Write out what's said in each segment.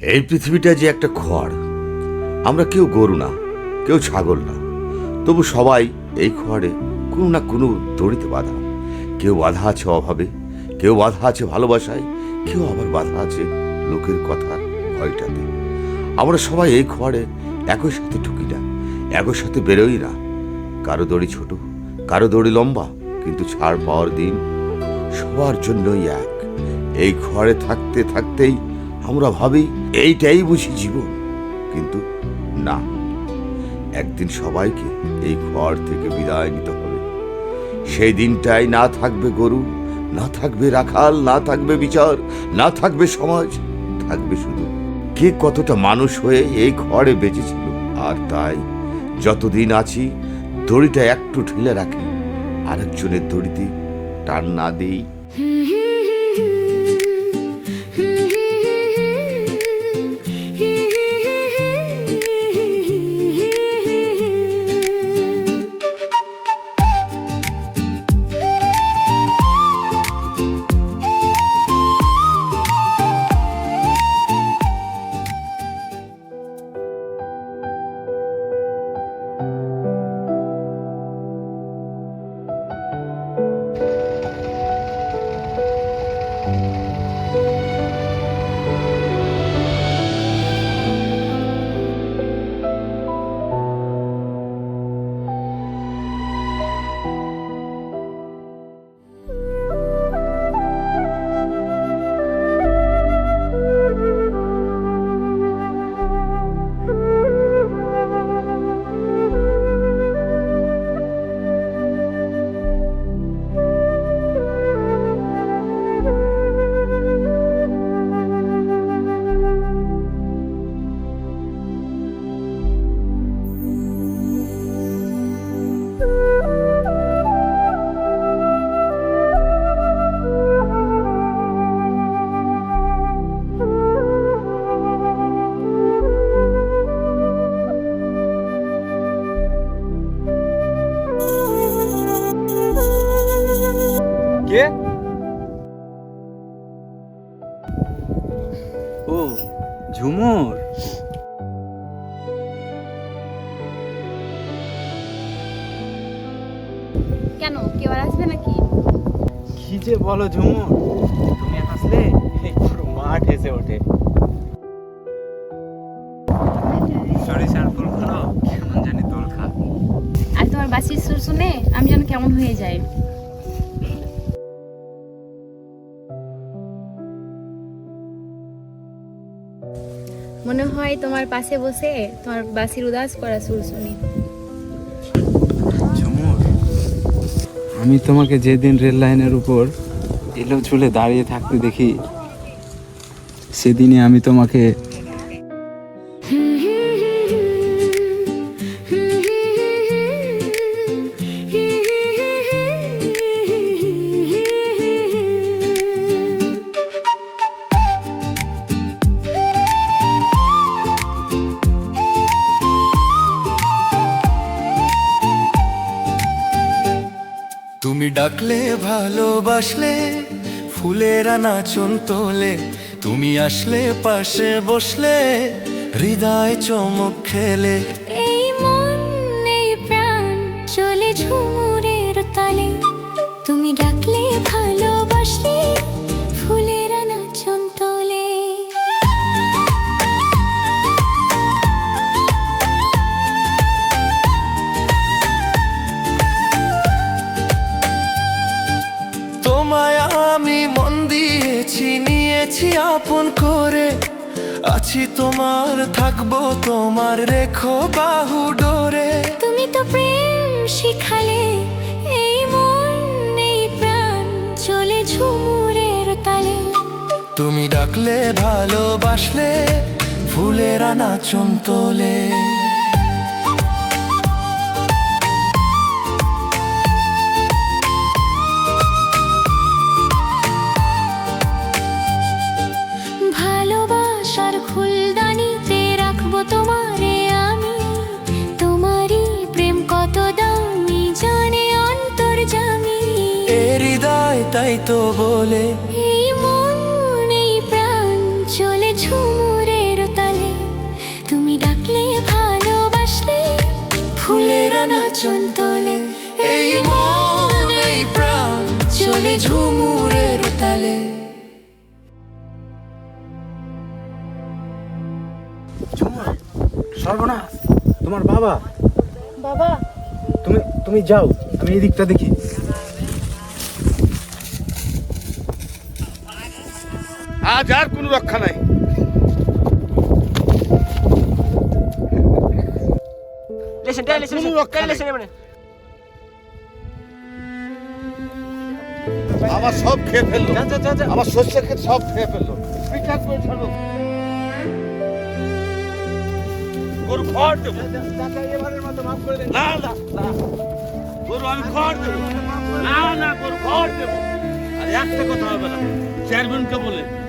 এই পৃথিবীটা যে একটা খড়, আমরা কেউ গরু না, কেউ ছাগল না। তবু সবাই এই খড়ে কোনো না কোনো দড়িতে বাধা। কেউ বাধা আছে অভাবে, কেউ বাধা আছে ভালোবাসায়, কেউ আবার বাধা আছে লোকের কথার ভয়টাতে। আমরা সবাই এই খড়ে একই সাথে ঢুকি না, একই সাথে বেরোই না। কারও দড়ি ছোট, কারও দড়ি লম্বা, কিন্তু ছাড় পাওয়ার দিন সবার জন্যই এক। এই ঘরে থাকতে থাকতেই আমরা ভাবি এইটাই বুঝি জীবন। কিন্তু না, একদিন সবাইকে এই ঘর থেকে বিদায় নিতে হবে। সেই দিনটাই না থাকবে গরু, না থাকবে রাখাল, না থাকবে বিচার, না থাকবে সমাজ, থাকবে শুধু কে কতটা মানুষ হয়ে এই ঘরে বেঁচেছিল। আর তাই যতদিন আছি, দড়িটা একটু ঢিলে রাখি। আরেকজনের দড়িতে টান না দিই। কেন? কেউ আর আসবে নাকি? কি যে বলো ঝুমুর তুমি হাসলে পুরো মাঠ হেসে ওঠে। সরিষার ফুলগুলো কেমন জানি দোল খা। আর তোমার বাসির সুর শুনে আমি যেন কেমন হয়ে যাই। মনে হয় তোমার পাশে বসে তোমার বাসির উদাস করা সুর শুনি। আমি তোমাকে যেদিন রেল লাইনের উপর এলো চুলে দাঁড়িয়ে থাকতে দেখি সেদিনে আমি তোমাকে তুমি ডাকলে ভালোবাসলে ফুলেরা নাচন তোলে তুমি আসলে পাশে বসলে হৃদয় চমক খেলে। আপন করে আছি তোমার থাকব তোমার রেখো বাহু ডোরে। তুমি তো প্রেম শিখালে এই মন এই প্রাণ চলে ঝুমুরের তালে। তুমি ডাকলে ভালোবাসলে ফুলের আনাচন তোলে। তো বলে। এই মন এই প্রাণ চলে ঝুমুরের তালে। তুমি ডাকলে ভালোবাসলে ফুলের নাচন তোলে। এই মন এই প্রাণ চলে ঝুমুরের তালে। সর্বনাশ। তোমার বাবা? বাবা? তুমি তুমি যাও তুমি এই দিকটা দেখি। আজ আর কোনো রক্ষা নাই। কোনো রক্ষা নেই। আমার সব খেয়ে ফেলল। আমার শস্য ক্ষেত সব খেয়ে ফেলল। পিঠা করে ছাড়লো গরু খড় দেবো। না না না। গরু আমি খড় দেবো। না না গরু খড় দেবো। আর একটা কথা হবে না। চেয়ারম্যানকে বলে।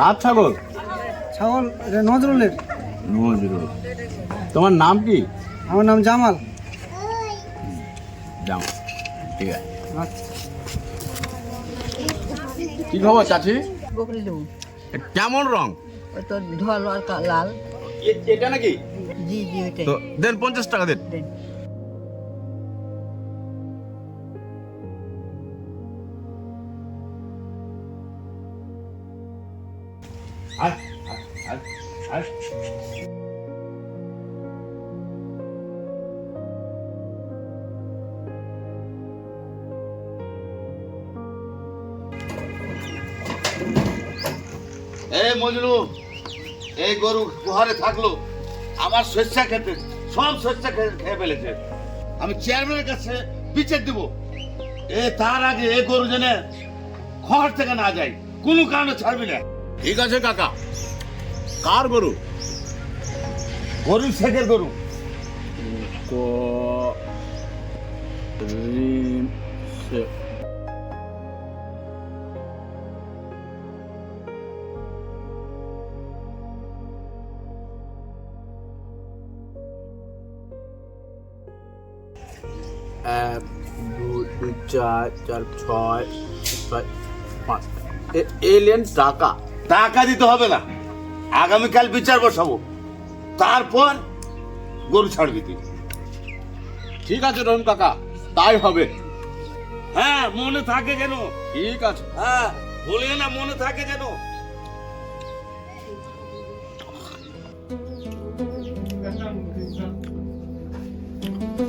কার ছাগল? ছাগল এটা নজরুলের। নজরুল। তোমার নাম কি? আমার নাম জামাল। যাও ঠিক আছে। কি খবর চাচি? বকরি দেবো। কেমন রং? ওই তো ধল আর লাল। এটা নাকি? জি জি ওইটাই। তো দেন পঞ্চাশ টাকা দেন। মজনু এই গরু গুহারে থাকল। আমার শস্যা খেতে, সব শস্যা খেয়ে ফেলেছে। আমি চেয়ারম্যানের কাছে বিচার দিব। এ তার আগে এই গরু যেন খড় থেকে না যায়, কোনো কারণে ছাড়বি না। ঠিক আছে কাকা। কার গরু? গরু শেখের গরু। তো রিম সে এক দুই দুই চার চার ছয় ছয় পাঁচ। এলেন টাকা। টাকা দিতে হবে না। আগামীকাল বিচার বসাবো। তারপর গরু ছাড়বি তুই। ঠিক আছে রহিম কাকা তাই হবে। হ্যাঁ মনে থাকে যেন। ঠিক আছে। হ্যাঁ বলে না মনে থাকে যেন।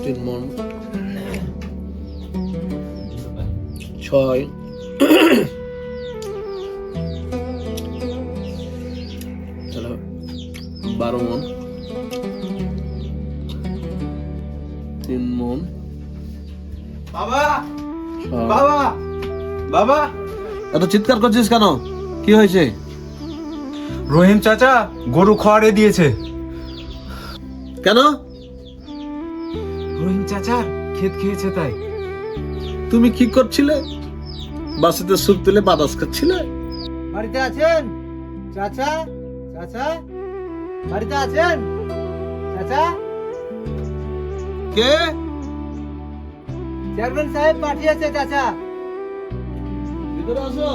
তিন মন। ছয়। বারো মন। তিন মন। বাবা! বাবা! বাবা! এত চিৎকার করছিস কেন? কি হয়েছে? রহিম চাচা গরু খড়ে দিয়েছে। কেন? রহিম চাচার ক্ষেত খেয়েছে তাই। তুমি কি করছিলে? বাসিতে সুপ তুলে বাতাস খাচ্ছিলে? বাড়িতে আছেন? চাচা? চাচা? বাড়িতে আছেন? চাচা? কে? চেয়ারম্যান সাহেব পাঠিয়েছে চাচা। ভিতরে আসো।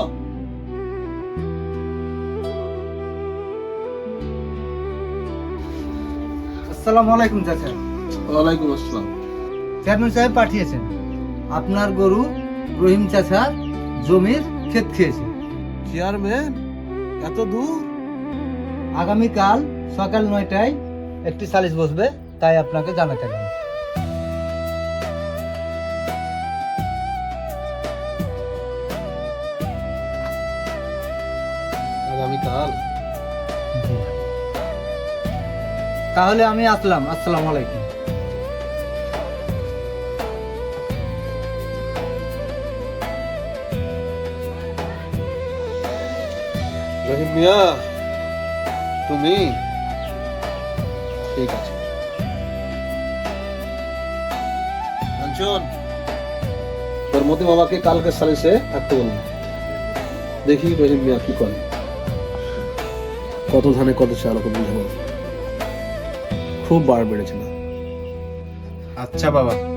আসসালামু আলাইকুম চাচা। ওয়ালাইকুম আসসালাম। চেয়ারম্যান সাহেব পাঠিয়েছেন। আপনার গরু রহিম চাচার জমির ক্ষেত খেয়েছে। চেয়ারম্যান এত দূর? আগামীকাল সকাল নয়টায় একটি সালিশ বসবে তাই আপনাকে জানাতে গেলাম আগামীকাল? তাহলে আমি আসলাম। আসসালামু আলাইকুম। রহিম মিয়া। তুমি? ঠিক আছে। কাঞ্চন, তোর মতি মামাকে কালকে সালিসে থাকতে বললাম দেখি রহিম মিয়া কি করে। কত ধানে, কত চাল ওকে খুব বার বেড়েছে না। আচ্ছা বাবা।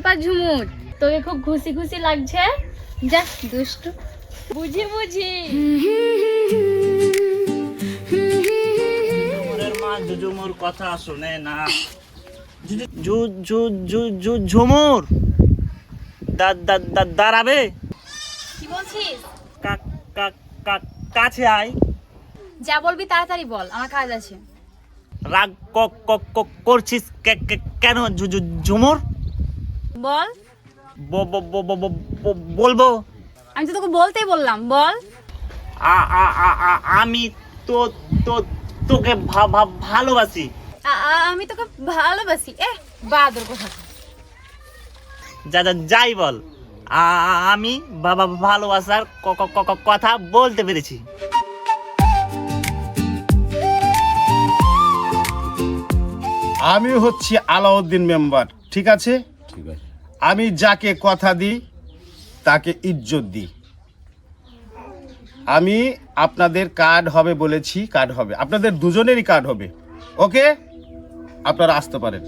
ব্যাপার ঝুমুর। তোকে খুব খুশি খুশি লাগছে। যা দুষ্টু। বুঝি বুঝি। মা জুজুমুর কথা শুনে না। জু- জু জু জু ঝুমুর। দা- দা- দা- দাঁড়াবে। কি বলছিস? কাছে আয়। যা বলবি তাড়াতাড়ি বল আমার কাজ আছে। রাগ ক- ক- ক- করছিস কেন ঝুমুর? বল। ব- ব- ব- ব- ব- ব- বলব? আমি তো তোকে বলতেই বললাম বল। আমি তো তো তোকে ভালোবাসি। আমি তোকে ভালোবাসি। এ বাদর কথা। যা যা- যাই বল। আমি বাবা ভালোবাসার ক- ক- ক- কথা বলতে পেরেছি। আমি হচ্ছি আলাউদ্দিন মেম্বার ঠিক আছে? আমি যাকে কথা দিই তাকে ইজ্জত দিই। আমি আপনাদের কার্ড হবে বলেছি কার্ড হবে। আপনাদের দুজনেরই কার্ড হবে। ওকে আপনারা আসতে পারেন।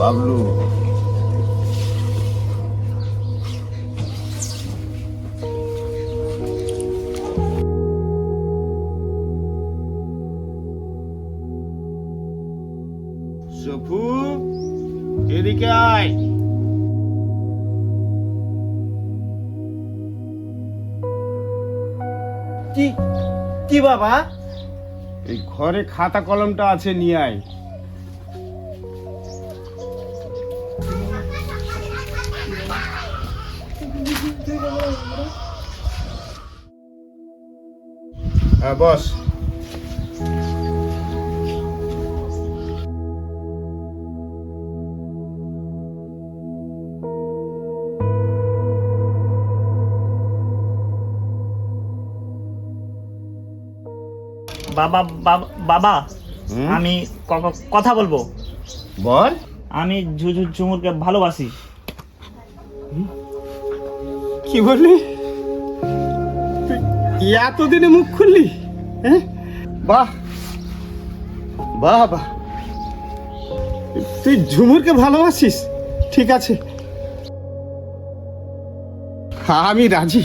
বাবলু কি বাবা? এই ঘরে খাতা কলমটা আছে নিয়ে আয়। হ্যাঁ বস। বাবা বাবা বাবা আমি কথা বলব? বল। আমি ঝুঝু ঝুমুরকে ভালোবাসি। কি বললি? এতদিনে মুখ খুললি? হ্যাঁ? বাহ। বাহ বাহ তুই ঝুমুরকে ভালোবাসিস? ঠিক আছে। আমি রাজি।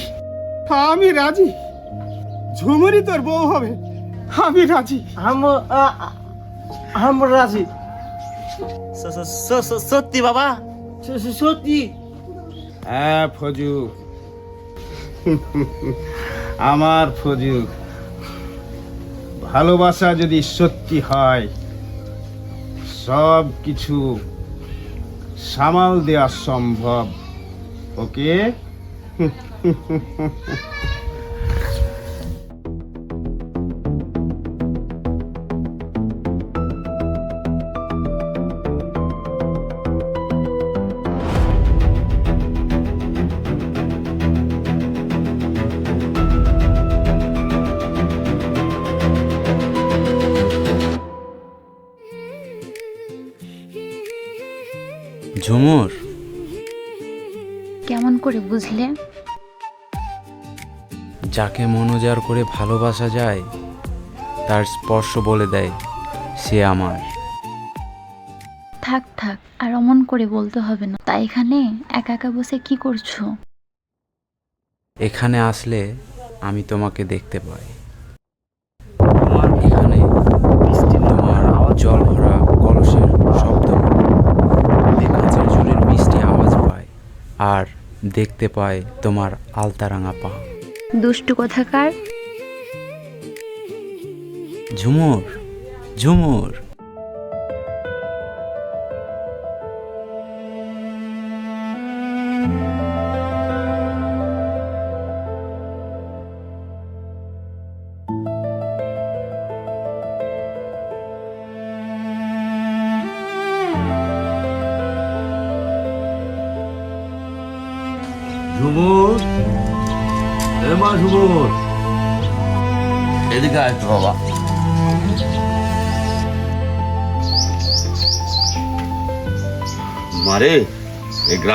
আমি রাজি। ঝুমুরই তোর বউ হবে। আমি রাজি। আমরা রাজি। সত্যি বাবা? সত্যি। হ্যাঁ ফজু। আমার ফজু ভালোবাসা যদি সত্যি হয় সব কিছু সামাল দেওয়া সম্ভব ওকে? বুঝলে? যাকে মনোজার করে ভালোবাসা যায় তার স্পর্শ বলে দেয় সে আমার। থাক থাক আর অমন করে বলতে হবে না। তাই এখানে একা একা বসে কি করছ? এখানে আসলে আমি তোমাকে দেখতে পাই। তোমার এখানে তোমার জল ভরা কলসের শব্দ। মিষ্টি আওয়াজ পায় আর দেখতে পায় তোমার আলতারাঙা পা। দুষ্টু কথাকার? ঝুমুর ঝুমুর।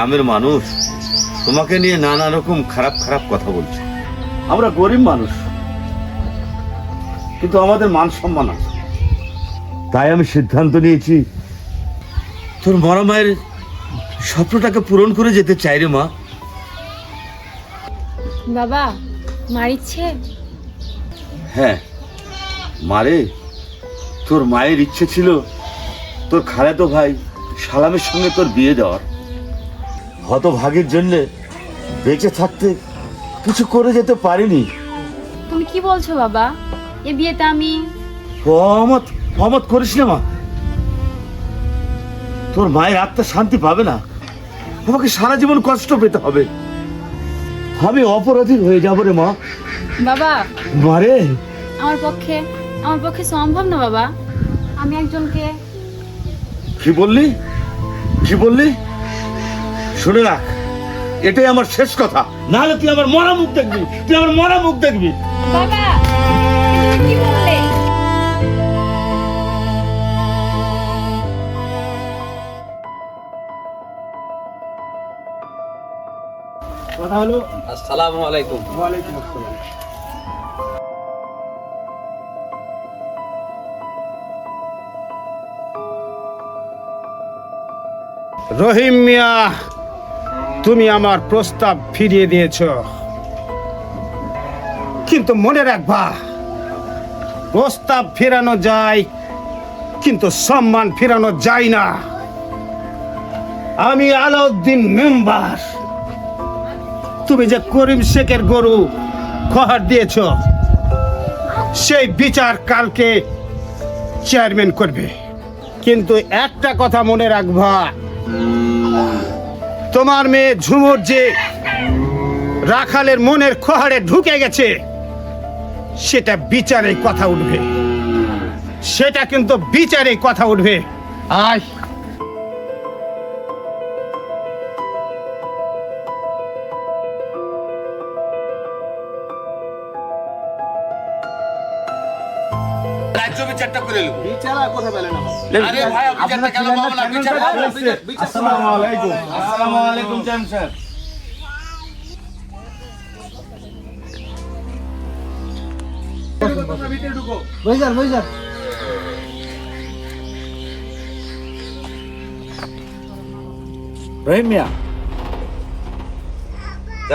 গ্রামের মানুষ তোমাকে নিয়ে নানা রকম খারাপ খারাপ কথা বলছে। আমরা গরিব মানুষ কিন্তু আমাদের মান সম্মান আছে। তাই আমি সিদ্ধান্ত নিয়েছি তোর মরা মায়ের স্বপ্নটাকে পূরণ করে যেতে চাই রে মা। বাবা মারিচ্ছে? হ্যাঁ মারে তোর মায়ের ইচ্ছে ছিল তোর খালাতো ভাই সালামের সঙ্গে তোর বিয়ে দেওয়ার। হতভাগের জন্যে বেঁচে থাকতে কিছু করে যেতে পারিনি। তুমি কি বলছো বাবা? এ বিয়েতে আমি অমত অমত করিস না মা। তোর মায়ের আত্মা শান্তি পাবে না। আমাকে সারা জীবন কষ্ট পেতে হবে। আমি অপরাধী হয়ে যাব রে মা। বাবা। মারে আমার পক্ষে আমার পক্ষে সম্ভব না বাবা। আমি একজনকে কি বললি? কি বললি? শুনে রাখ। এটাই আমার শেষ কথা। নাহলে তুই আমার মরা মুখ দেখবি। তুই আমার মরা মুখ দেখবি। বাবা কি বললে? কথা হলো? আসসালামু আলাইকুম। আসসালাম। রহিম মিয়া তুমি আমার প্রস্তাব ফিরিয়ে দিয়েছ। কিন্তু মনে রাখবা, প্রস্তাব ফেরানো যায়, কিন্তু সম্মান ফেরানো যায় না। আমি আলাউদ্দিন মেম্বার। তুমি যে করিম শেখের গরু খহার দিয়েছ, সেই বিচার কালকে চেয়ারম্যান করবে। কিন্তু একটা কথা মনে রাখবা তোমার মেয়ে ঝুমুর যে রাখালের মনের খহারে ঢুকে গেছে, সেটা বিচারে কথা উঠবে। সেটা কিন্তু বিচারে কথা উঠবে। আয়। রহিম মিয়া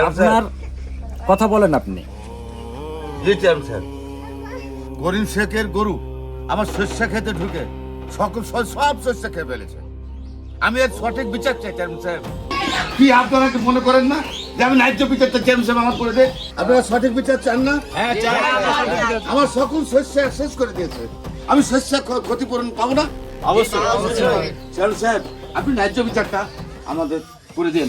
আপনার কথা বলেন আপনি। জি স্যার। করিম শেখের গরু আমার শস্য খেতে ঢুকে। সকল সব সব শস্য খেয়ে ফেলেছে। আমি এর সঠিক বিচার চাই চেয়ারম্যান সাহেব। কি আপনারা কি মনে করেন না যে আমি ন্যায্য বিচারটা চেয়ারম্যান সাহেব আমার করে দেয় আপনারা সঠিক বিচার চান না? হ্যাঁ আমার সকল শস্য শেষ করে দিয়েছে। আমি শস্য ক্ষতিপূরণ পাবো না? অবশ্যই চেয়ারম্যান সাহেব আপনি ন্যায্য বিচারটা আমাদের করে দিন।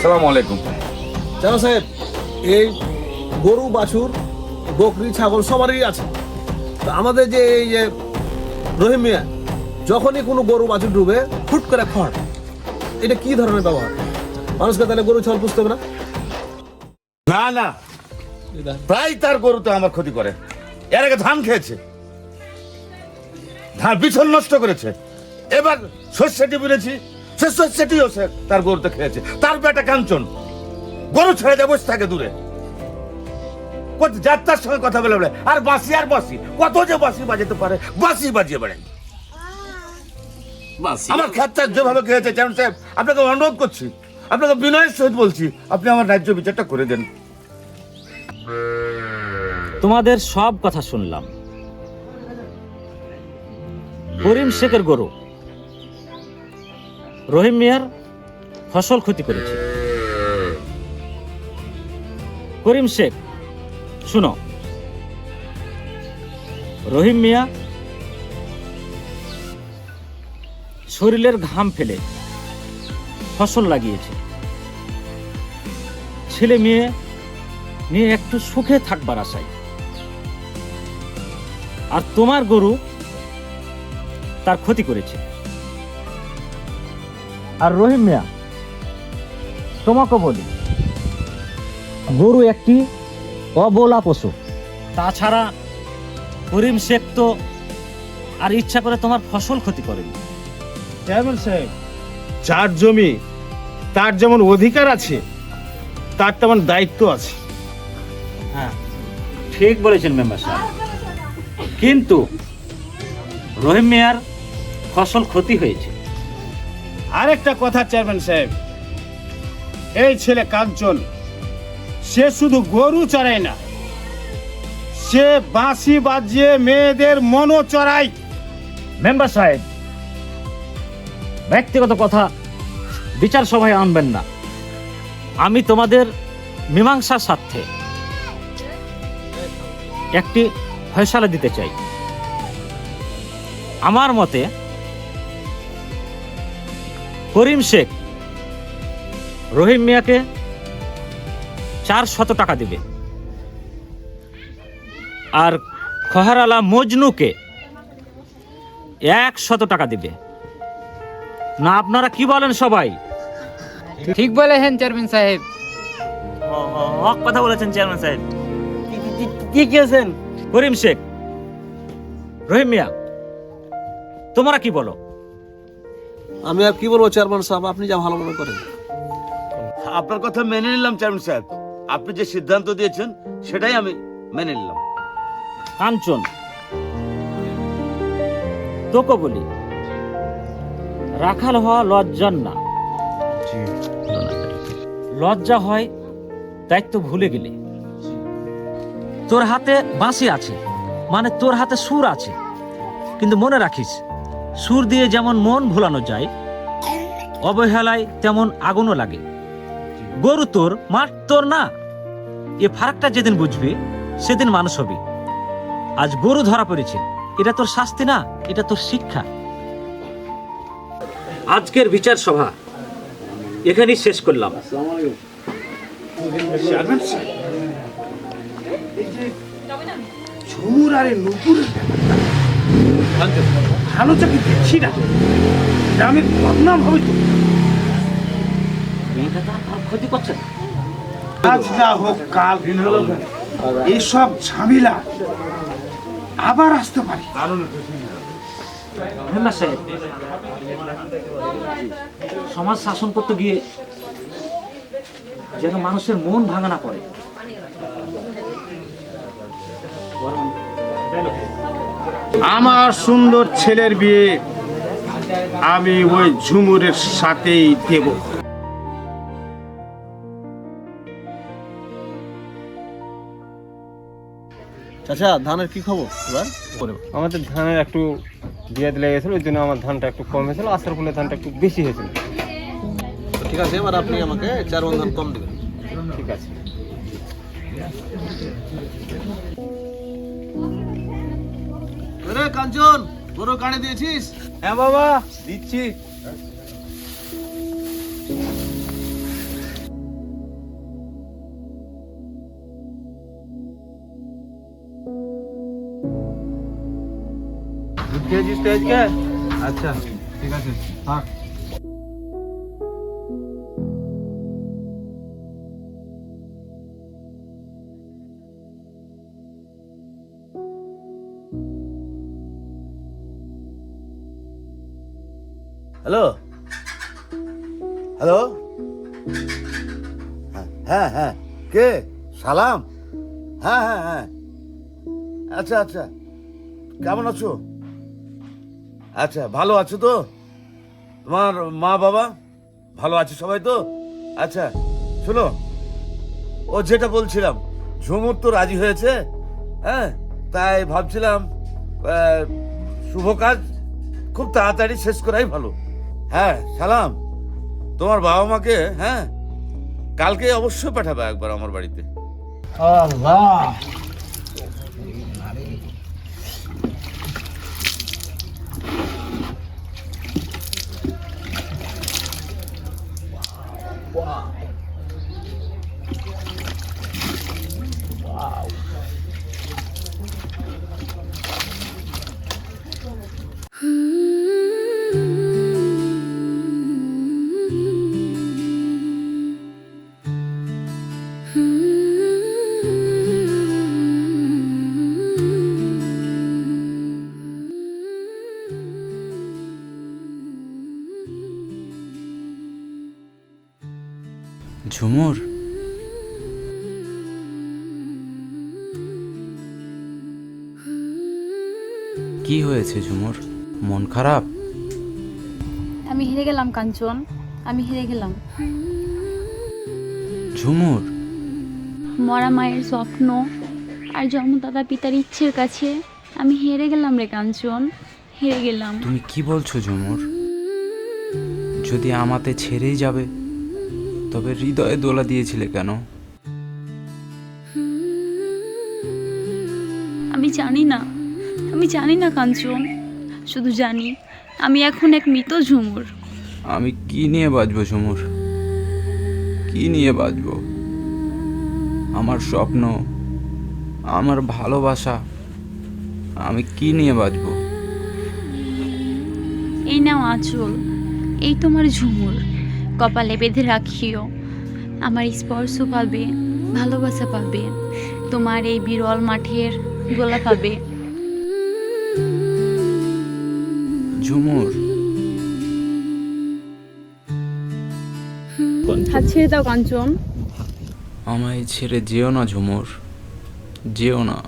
সালাম আলাইকুম। জানো সাহেব এই গরু বাছুর বকরি ছাগল সবারই আছে। তো আমাদের যে এই যে রহিম মিয়া, যখনই কোনো গরু বাছুর ডুবে ফুট করে খড়। এটা কি ধরনের ব্যবহার? মানুষকে তাহলে গরু ছাগল পুষতে হবে না? না না। প্রায় তার গরু তো আমার ক্ষতি করে। এর আগে ধান খেয়েছে। ধান বিছন নষ্ট করেছে। এবার শস্যটি বুঝেছি সে শস্যটিও সে তার গরুতে খেয়েছে। তার বেটা কাঞ্চন। গরু ছেড়ে দিয়ে, বসে থাকে দূরে। যাত্রার সঙ্গে কথা বলে বলে। আর বাসি আর বাসি কত যে বাসি বাজাতে পারে বাসি বাজিয়ে বেড়ায়। আমার খেতটা যেভাবে খেয়েছে যেমন সাহেব আপনাকে অনুরোধ করছি আপনাকে বিনয়ের সহিত বলছি আপনি আমার রাজ্য বিচারটা করে দেন। তোমাদের সব কথা শুনলাম। করিম শেখের গরু। রহিম মিয়ার ফসল ক্ষতি করেছে। করিম শেখ শুনো। রহিম মিয়া, শরীরের ঘাম ফেলে ফসল লাগিয়েছে। ছেলে মেয়ে নিয়ে একটু সুখে থাকবার আশায়। আর তোমার গরু তার ক্ষতি করেছে। আর রহিম মিয়া, তোমাকে বলি, গরু একটি অবলা পশু। তাছাড়া করিম শেখ তো আর ইচ্ছা করে তোমার ফসল ক্ষতি করেনি। চেয়ারম্যান সাহেব যার জমি তার যেমন অধিকার আছে তার তেমন দায়িত্ব আছে। হ্যাঁ। ঠিক বলেছেন মেম্বার সাহেব। কিন্তু রহিম মিয়ার ফসল ক্ষতি হয়েছে। আরেকটা কথা চেয়ারম্যান সাহেব। এই ছেলে কাঞ্চন সে শুধু গরু চড়ায় না, সে বাঁশি বাজিয়ে মেয়েদের মনও চড়ায়। মেম্বার সাহেব, ব্যক্তিগত কথা বিচার সভায় আনবেন না। আমি তোমাদের মীমাংসার স্বার্থে একটি ফয়সালা দিতে চাই। আমার মতে করিম শেখ, রহিম মিয়াকে চার শত টাকা দিবে। আর খহার আলা মজনুকে এক শত টাকা দিবে। না আপনারা কি বলেন সবাই? ঠিক বলেছেন চেয়ারম্যান সাহেব। হক কথা বলেছেন চেয়ারম্যান সাহেব। কি কেছেন করিম শেখ। রহিম মিয়া তোমরা কি বলো? আমি আর কি বলব চেয়ারম্যান সাহেব আপনি যা ভালো মনে করেন। আপনার কথা মেনে নিলাম চেয়ারম্যান সাহেব। আপনি যে সিদ্ধান্ত দিয়েছেন সেটাই আমি মেনে নিলাম। কাঞ্চন তোকে বলি রাখাল হওয়া লজ্জার না। লজ্জা হয় দায়িত্ব ভুলে গেলে। তোর হাতে বাঁশি আছে মানে তোর হাতে সুর আছে। কিন্তু মনে রাখিস সুর দিয়ে যেমন মন ভোলানো যায় অবহেলায় তেমন আগুনও লাগে। গরু তোর, মাঠ তোর না। এ ফারাকটা যেদিন বুঝবি, সেদিন মানুষ হবে। আজ গরু ধরা পড়েছে, এটা তোর শাস্তি না, এটা তোর শিক্ষা। আজকের বিচার সভা, এখানেই শেষ করলাম। ভালো চাকরি দেখছি না। গ্রামের বদনাম হবে তো। মেয়েটা তো ক্ষতি করছে। আজ না হোক কাল এইসব ঝামেলা আবার আসতে পারে। মেম্বার সাহেব। সমাজ শাসন করতে গিয়ে যেন মানুষের মন ভাঙা না পড়ে। আমার সুন্দর ছেলের বিয়ে আমি ওই ঝুমুরের সাথেই দেব। চাচা ধানের কি খবর? এবার আমাদের ধানের একটু দিয়ে দিলে গেছিল ওই জন্য আমার ধানটা একটু কম হয়েছিল আসার ফলে ধানটা একটু বেশি হয়েছিল। ঠিক আছে এবার আপনি আমাকে চার ধান কম দেবেন। ঠিক আছে। কাঞ্চন গরু কানে দিয়েছিস? হ্যাঁ বাবা দিচ্ছি। আচ্ছা ঠিক আছে, থাক। হ্যালো? হ্যালো? হ্যাঁ হ্যাঁ কে? সালাম? হ্যাঁ হ্যাঁ হ্যাঁ। আচ্ছা আচ্ছা। কেমন আছো? আচ্ছা ভালো আছো তো? তোমার মা বাবা? ভালো আছে সবাই তো? আচ্ছা শোনো, ও যেটা বলছিলাম, ঝুমুর তো রাজি হয়েছে হ্যাঁ? তাই ভাবছিলাম শুভ কাজ, খুব তাড়াতাড়ি শেষ করাই ভালো। হ্যাঁ সালাম। তোমার বাবা মাকে হ্যাঁ? কালকে অবশ্যই পাঠাবে একবার আমার বাড়িতে। আল্লাহ! ঝুমুর। কি হয়েছে ঝুমুর? মন খারাপ? আমি হেরে গেলাম কাঞ্চন। আমি হেরে গেলাম। ঝুমুর? মরা মায়ের স্বপ্ন আর জন্মদাতা পিতার ইচ্ছের কাছে আমি হেরে গেলাম রে কাঞ্চন। হেরে গেলাম। তুমি কি বলছো ঝুমুর? যদি আমাতে ছেড়েই যাবে তবে হৃদয়ে দোলা দিয়েছিলে কেন? আমি জানি না। আমি জানি না কাঞ্চন। শুধু জানি আমি এখন এক মৃত ঝুমুর। আমি কি নিয়ে বাঁচবো ঝুমুর? কি নিয়ে বাঁচবো আমার স্বপ্ন আমার ভালোবাসা আমি কি নিয়ে বাঁচবো এই নাও আঁচল এই তোমার ঝুমুর। কপালে বেঁধে রাখিও। আমার স্পর্শ পাবে ভালোবাসা পাবে তোমার এই বিরল মাঠের গোলা পাবে। ঝুমুর। হাত ছেড়ে দাও কাঞ্চন। আমায় ছেড়ে যেও না ঝুমুর। যেও না।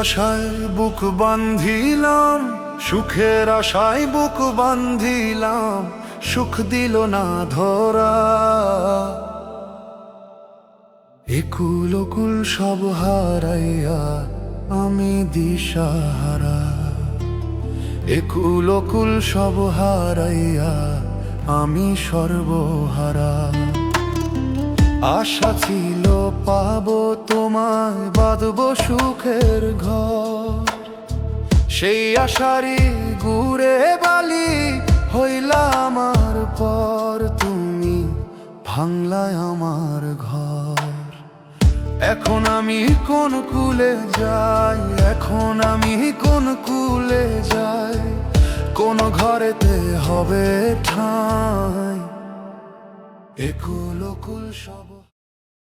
আশায় বুক বান্ধিলাম, সুখের আশায় বুক বান্ধিলাম, সুখ দিল না ধরা। একুল কুল সব হারাইয়া আমি দিশাহারা। একুল কুল সব হারাইয়া আমি সর্বহারা। আশা ছিল পাবো তোমায় বাঁধব সুখের ঘর। সেই আশারি গুড়ে বালি হইলা আমার পর তুমি ভাঙলায় আমার ঘর। এখন আমি কোন কুলে যাই, এখন আমি কোন কুলে যাই, কোন ঘরেতে হবে ঠাঁই। একুল কুল সব